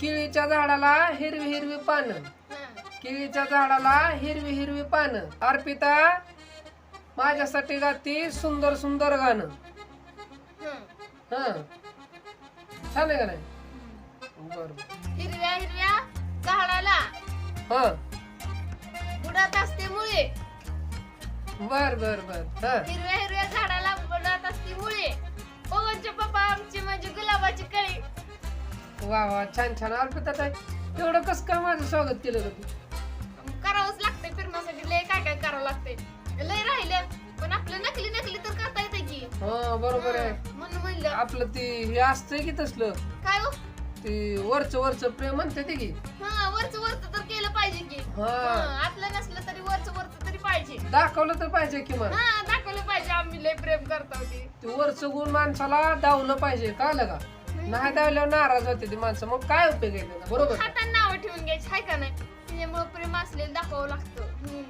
केळीच्या झाडाला हिरवी हिरवी पानं. केळीच्या झाडाला हिरवी हिरवी पानं. अर्पिता माझ्यासाठी गाती सुंदर सुंदर गाणं. हं. हा. छान आहे का नाही? बर. हिरव्या हिरव्या झाडाला. हा. बुडात असते मुळे. बर बर बर. हा. हिरव्या हिरव्या झाडाला बुडात वा वा छान छान. अर्पिता ताई एवढं कस काय माझं स्वागत केलं का तू? करावंच लागतंय फिरण्यासाठी. लय काय काय करावं लागतंय. लय राहिलं पण आपलं नकली नकली तर करता येते की. हा बरोबर आहे. म्हणून म्हणलं. आपलं ती हे असतंय की तसलं? काय हो? ती वरच वरच प्रेम म्हणते ते की. हा वरच वरच तर केलं पाहिजे की. हा. हं, आतलं नसलं तरी वरच वरच तरी पाहिजे. दाखवलं तर पाहिजे किमान हा दाखवलं पाहिजे. आम्ही लय प्रेम करतो ते ते वरच गुण माणसाला दावलं पाहिजे. कळलं का? नाही दावल्यावर नाराज होते ती माणसं. मग काय उपयोग आहे त्याचा? बरोबर. हातांना नावं ठेवून घ्यायची हाय का नाही? त्याच्यामुळे प्रेम असलेलं दाखवावं लागतं. हम्म.